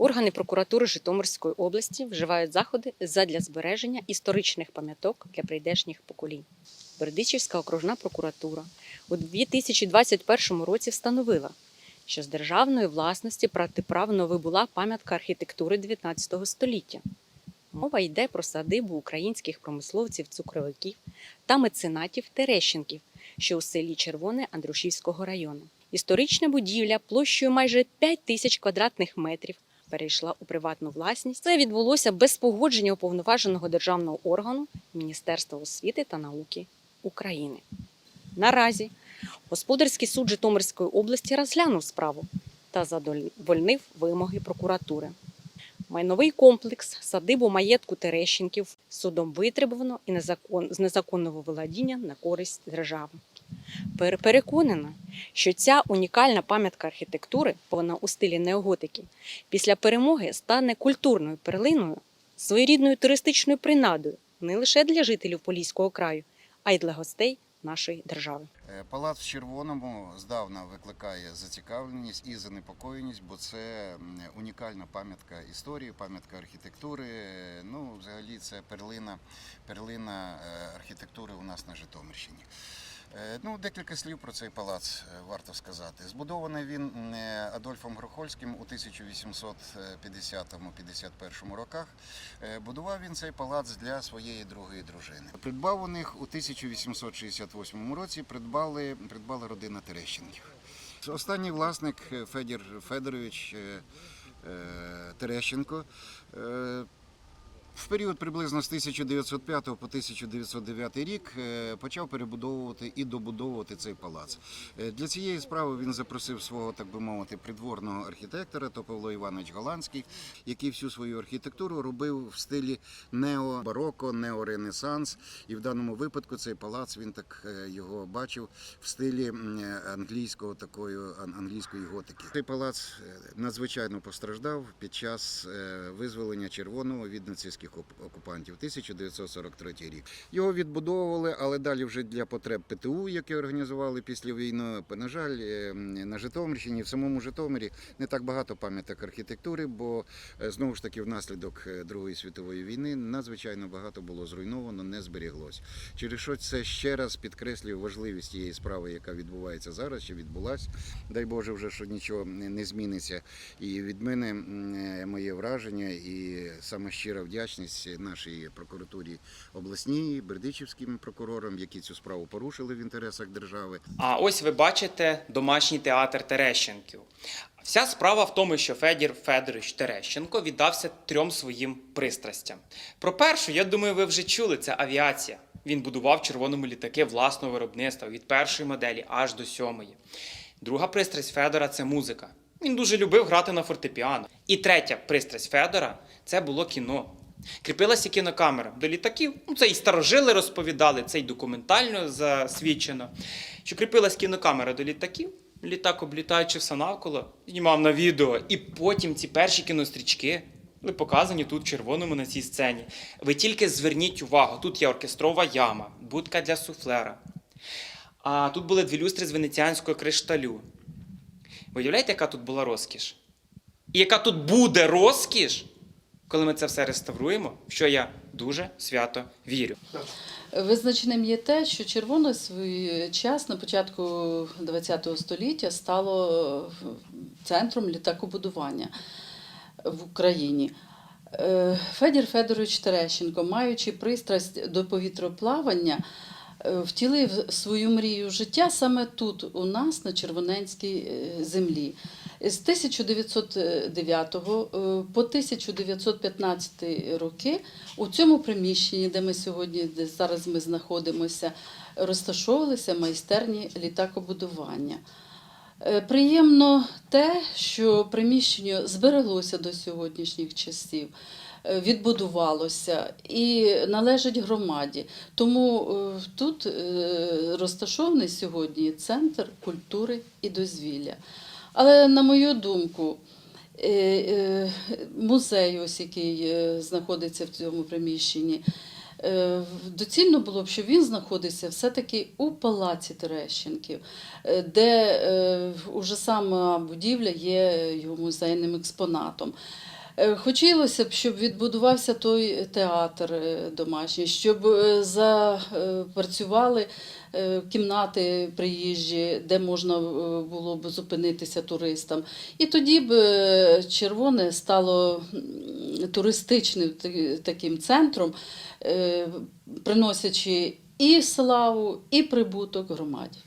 органи прокуратури Житомирської області вживають заходи задля збереження історичних пам'яток для прийдешніх поколінь. Бердичівська окружна прокуратура у 2021 році встановила, що з державної власності протиправно вибула пам'ятка архітектури 19 століття. Мова йде про садибу українських промисловців цукровиків та меценатів Терещенків, що у селі Червоне Андрушівського району. Історична будівля площею майже 5 тисяч квадратних метрів перейшла у приватну власність. Це відбулося без погодження уповноваженого державного органу Міністерства освіти та науки України. Наразі господарський суд Житомирської області розглянув справу та задовольнив вимоги прокуратури. Майновий комплекс садибу маєтку Терещенків судом витребувано і незакон, з незаконного володіння на користь держави. Пер- Переконана, що ця унікальна пам'ятка архітектури, вона у стилі неоготики, після перемоги стане культурною перлиною, своєрідною туристичною принадою не лише для жителів Поліського краю, а й для гостей нашої держави. Е, Палац в червоному здавна викликає зацікавленість і занепокоєність, бо це унікальна пам'ятка історії, пам'ятка архітектури. Ну, взагалі, це перлина, перлина е, архітектури у нас на Житомирщині. Е, Ну, декілька слів про цей палац е, варто сказати. Збудований він е, Адольфом Грохольським у 1850-51 роках. Будував він цей палац для своєї другої дружини. Придбав у них у 1868 році. Придбали, придбала родина Терещенків. Останній власник Федір Федорович Терещенко. В період приблизно з 1905 по 1909 рік е, почав перебудовувати і добудовувати цей палац. Е, Для цієї справи він запросив свого, так би мовити, придворного архітектора, то Павло Іванович Голландський, який всю свою архітектуру робив в стилі необароко, неоренесанс. І в даному випадку цей палац він так е, його бачив в стилі англійського такої англійської готики. Цей палац надзвичайно постраждав під час визволення червоного від нацистських оп- окупантів 1943 рік. Його відбудовували, але далі вже для потреб ПТУ, які організували після війни. На жаль, е, на Житомирщині, в самому Житомирі не так багато пам'яток архітектури, бо е, знову ж таки внаслідок е, Другої світової війни надзвичайно багато було зруйновано, не зберіглось. Через що це ще раз підкреслює важливість тієї справи, яка відбувається зараз, чи відбулась. Дай Боже, вже що нічого не зміниться. І від мене моє враження і саме щира вдячність нашій прокуратурі обласній, бердичівським прокурорам, які цю справу порушили в інтересах держави. А ось ви бачите домашній театр Терещенків. Вся справа в тому, що Федір Федорович Терещенко віддався трьом своїм пристрастям. Про першу, я думаю, ви вже чули, це авіація. Він будував червоному літаки власного виробництва від першої моделі аж до сьомої. Друга пристрасть Федора це музика. Він дуже любив грати на фортепіано. І третя пристрасть Федора це було кіно. Кріпилася кінокамера до літаків. Ну, це і старожили розповідали, це й документально засвідчено. Що кріпилась кінокамера до літаків, літак, облітаючи все навколо, знімав на відео. І потім ці перші кінострічки були показані тут в червоному на цій сцені. Ви тільки зверніть увагу, тут є оркестрова яма, будка для суфлера. А тут були дві люстри з венеціанського кришталю. Ви уявляєте, яка тут була розкіш? І яка тут буде розкіш, коли ми це все реставруємо, що я дуже свято вірю. Визначеним є те, що червоно свій час на початку ХХ століття стало центром літакобудування в Україні. Е, Федір Федорович Терещенко, маючи пристрасть до повітроплавання, е, втілив свою мрію життя саме тут, у нас, на Червоненській е, землі. З 1909 е, по 1915 роки у цьому приміщенні, де ми сьогодні, де зараз ми знаходимося, розташовувалися майстерні літакобудування. Е, Приємно те, що приміщення збереглося до сьогоднішніх часів, е, відбудувалося і належить громаді. Тому тут розташований сьогодні центр культури і дозвілля. Але на мою думку, е, е, музей, ось який е, знаходиться в цьому приміщенні, доцільно було б, що він знаходився все-таки у палаці Терещенків, де уже сама будівля є його музейним експонатом. Е, Хотілося б, щоб відбудувався той театр е, домашній, щоб е, запрацювали кімнати приїжджі, де можна було б зупинитися туристам. І тоді б червоне стало туристичним таким центром, приносячи і славу, і прибуток громаді.